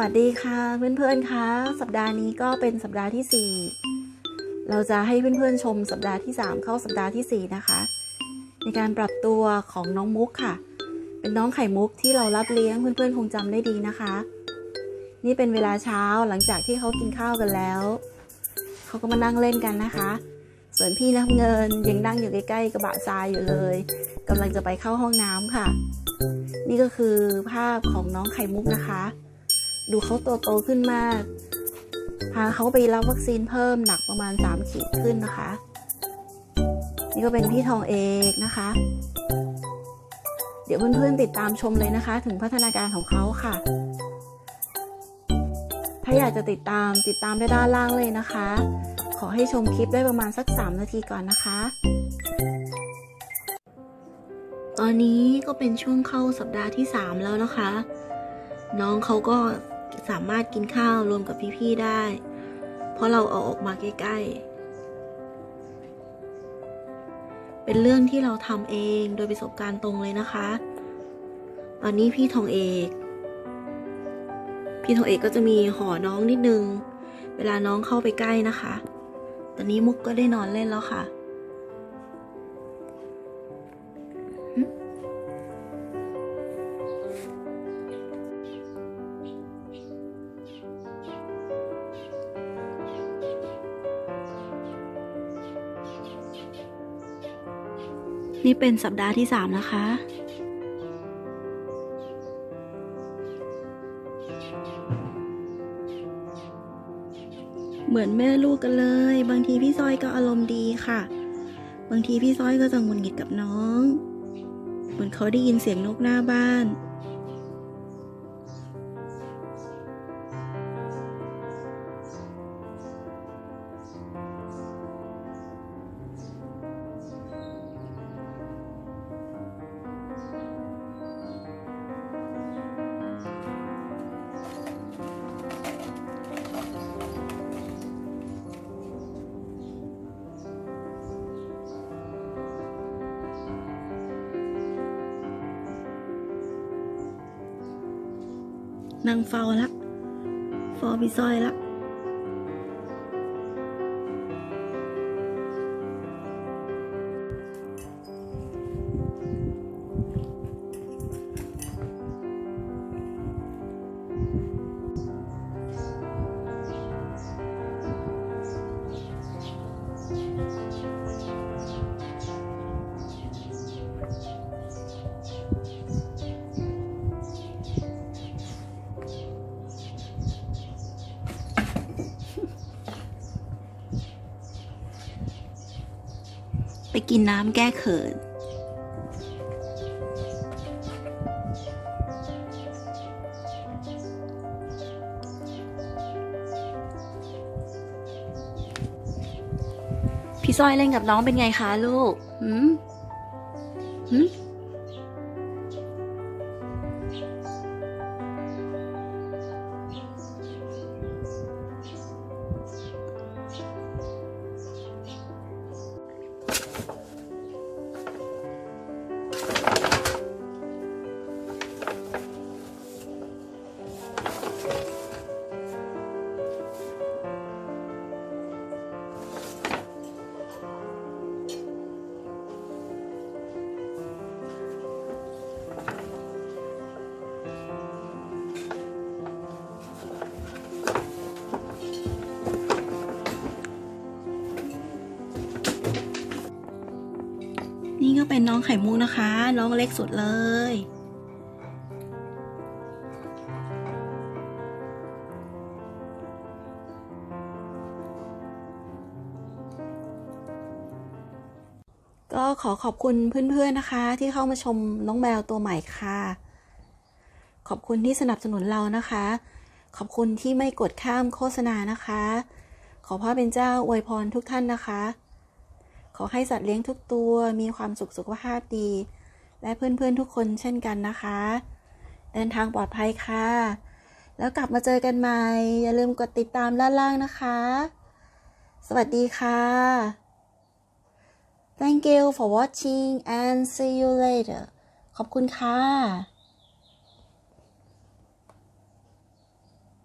วัสดีค่ะเพื่อนๆคะสัปดาห์นี้ก็เป็นสัปดาห์ที่ 4 เราจะให้เพื่อนๆชมสัปดาห์ที่ 3 เข้าสัปดาห์ทีสี่4 นะคะ ในการปรับตัวของน้องมุกค่ะ เป็นน้องไข่มุกที่เรารับเลี้ยงเพื่อนๆคงจำได้ดีนะคะ นี่เป็นเวลาเช้าหลังจากที่เขากินข้าวกันแล้วเขาก็มานั่งเล่นกันนะคะ ส่วนพี่น้ำเงินยังนั่งอยู่ใกล้ๆกระบะทรายอยู่เลยกำลังจะไปเข้าห้องน้ำค่ะ นี่ก็คือภาพของน้องไข่มุกนะคะ ดูเขาโตโตขึ้นมาก พาเขาไปรับวัคซีนเพิ่มหนักประมาณ 3 ขีดขึ้นนะคะ นี่ก็เป็นพี่ทองเอกนะคะ เดี๋ยวเพื่อนๆติดตามชมเลยนะคะ ถึงพัฒนาการของเขาค่ะ ถ้าอยากจะติดตามติดตามได้ด้านล่างเลยนะคะ ขอให้ชมคลิปได้ประมาณสัก 3 นาทีก่อนนะคะตอนนี้ก็เป็นช่วงเข้าสัปดาห์ที่ 3 แล้วนะคะ น้องเขาก็ สามารถกินข้าวรวมกับพี่ๆได้ เพราะเราเอาออกมาใกล้ๆ เป็นเรื่องที่เราทำเองโดยประสบการณ์ตรงเลยนะคะ ตอนนี้พี่ทองเอก พี่ทองเอกก็จะมีห่อน้องนิดนึง เวลาน้องเข้าไปใกล้นะคะ ตอนนี้มุกก็ได้นอนเล่นแล้วค่ะ นี่เป็นสัปดาห์ที่สามนะคะ เหมือนแม่ลูกกันเลย บางทีพี่ซอยก็อารมณ์ดีค่ะ บางทีพี่ซอยก็จะงุนหงิดกับน้อง เหมือนเขาได้ยินเสียงนกหน้าบ้าน นั่งเฝ้าละเฝ้าพี่ซอยละ ไปกินน้ำแก้เขิน พี่สร้อยเล่นกับน้องเป็นไงคะลูก หืมหืม เป็นน้องไข่มุกนะคะ น้องเล็กสุดเลย ก็ขอขอบคุณเพื่อนๆนะคะ ที่เข้ามาชมน้องแมวตัวใหม่ค่ะ ขอบคุณที่สนับสนุนเรานะคะ ขอบคุณที่ไม่กดข้ามโฆษณานะคะ ขอพระเป็นเจ้าอวยพรทุกท่านนะคะ อให้สัตว์เลี้ยงทุกตัวมีความสุขสุขภาพดี และเพื่อนๆทุกคนเช่นกันนะคะ เดินทางปลอดภัยค่ะ แล้วกลับมาเจอกันใหม่ อย่าลืมกดติดตามด้านล่างนะคะ สวัสดีค่ะ Thank you for watching and see you later ขอบคุณค่ะ